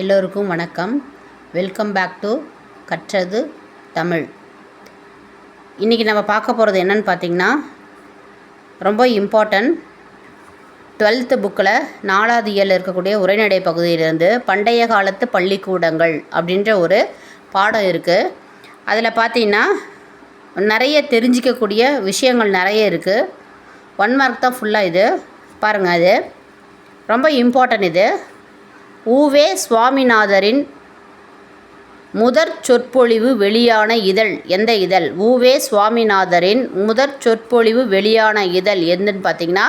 எல்லோருக்கும் வணக்கம். Welcome back to கற்றது தமிழ். இன்றைக்கி நம்ம பார்க்க போகிறது என்னன்னு பார்த்தீங்கன்னா ரொம்ப இம்பார்ட்டன்ட் டுவெல்த்து புக்கில் நாலாவது இயலில் இருக்கக்கூடிய உரைநடை பகுதியிலிருந்து பண்டைய காலத்து பள்ளிக்கூடங்கள் அப்படின்ற ஒரு பாடம் இருக்குது அதில் பார்த்தீங்கன்னா நிறைய தெரிஞ்சிக்கக்கூடிய விஷயங்கள் நிறைய இருக்குது ஒன் மார்க் தான் ஃபுல்லாக இது. பாருங்கள் அது. ரொம்ப இம்பார்ட்டன்ட் இது. உவே சுவாமிநாதரின் முதற் சொற்பொழிவு வெளியான இதழ். எந்த இதழ்? உவே சுவாமிநாதரின் முதற் சொற்பொழிவு வெளியான இதழ் எதுன்னு பார்த்தீங்கன்னா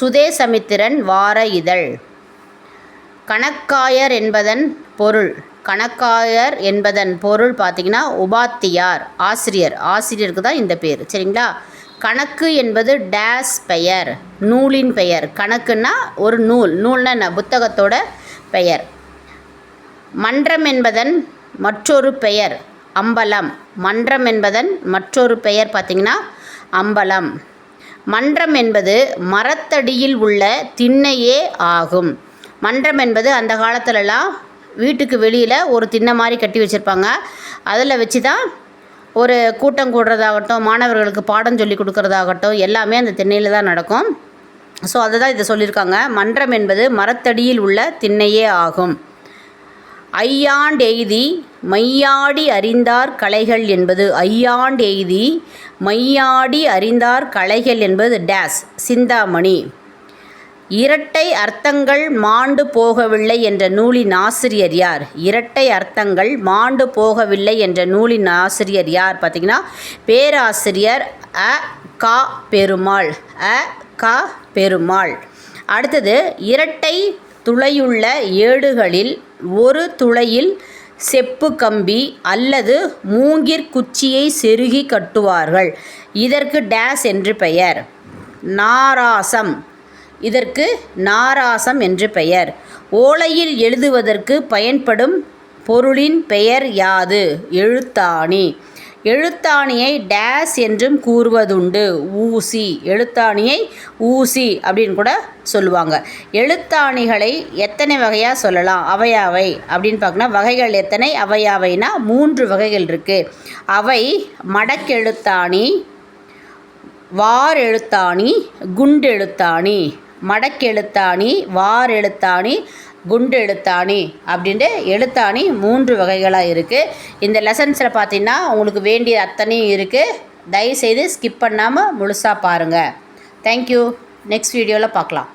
சுதேசமித்திரன் வார இதழ். கணக்காயர் என்பதன் பொருள். கணக்காயர் என்பதன் பொருள் பார்த்திங்கன்னா உபாத்தியார் ஆசிரியர். ஆசிரியருக்கு தான் இந்த பேர். சரிங்களா? கணக்கு என்பது டேஸ் பெயர் நூலின் பெயர். கணக்குன்னா ஒரு நூல். நூல்னா என்ன? புத்தகத்தோட பெயர். மன்றம் என்பதன் மற்றொரு பெயர் அம்பலம். மன்றம் என்பதன் மற்றொரு பெயர் பார்த்திங்கன்னா அம்பலம். மன்றம் என்பது மரத்தடியில் உள்ள திண்ணையே ஆகும். மன்றம் என்பது அந்த காலத்துலலாம் வீட்டுக்கு வெளியில் ஒரு திண்ணை மாதிரி கட்டி வச்சுருப்பாங்க. அதில் வச்சு தான் ஒரு கூட்டம் கூடுறதாகட்டும் மாணவர்களுக்கு பாடம் சொல்லி கொடுக்குறதாகட்டும் எல்லாமே அந்த திண்ணையில் தான் நடக்கும். ஸோ அதை தான் இதை சொல்லியிருக்காங்க. மன்றம் என்பது மரத்தடியில் உள்ள திண்ணையே ஆகும். ஐயாண்டெய்தி மையாடி அறிந்தார் கலைகள் என்பது ஐயாண்டெய்தி மையாடி அறிந்தார் கலைகள் என்பது டேஸ் சிந்தாமணி. இரட்டை அர்த்தங்கள் மாண்டு போகவில்லை என்ற நூலின் ஆசிரியர் யார்? இரட்டை அர்த்தங்கள் மாண்டு போகவில்லை என்ற நூலின் ஆசிரியர் யார்? பார்த்திங்கன்னா பேராசிரியர் அ கா பெருமாள். அ கா பெருமாள். அடுத்தது இரட்டை துளையுள்ள ஏடுகளில் ஒரு துளையில் செப்பு கம்பி அல்லது மூங்கிற் குச்சியை செருகி கட்டுவார்கள். இதற்கு டேஸ் என்று பெயர். நாராசம். இதற்கு நாராசம் என்று பெயர். ஓலையில் எழுதுவதற்கு பயன்படும் பொருளின் பெயர் யாது? எழுத்தாணி. எழுத்தாணியை டேஸ் என்றும் கூறுவதுண்டு. ஊசி. எழுத்தாணியை ஊசி அப்படின்னு கூட சொல்லுவாங்க. எழுத்தாணிகளை எத்தனை வகையாக சொல்லலாம்? அவையாவை அப்படின்னு பார்க்கணும் வகைகள் எத்தனை? அவையாவைனா மூன்று வகைகள் இருக்குது அவை மடக்கெழுத்தாணி வார் எழுத்தாணி குண்டெழுத்தாணி. மடக்கெழுத்தாணி வார் எழுத்தாணி குண்டு எழுத்தாணி அப்படின்ட்டு எழுத்தாணி மூன்று வகைகளாக இருக்குது இந்த லெசன்ஸில் பார்த்தீங்கன்னா உங்களுக்கு வேண்டிய அத்தனையும் இருக்குது தயவுசெய்து ஸ்கிப் பண்ணாமல் முழுசாக பாருங்கள் தேங்க்யூ நெக்ஸ்ட் வீடியோவில் பார்க்கலாம்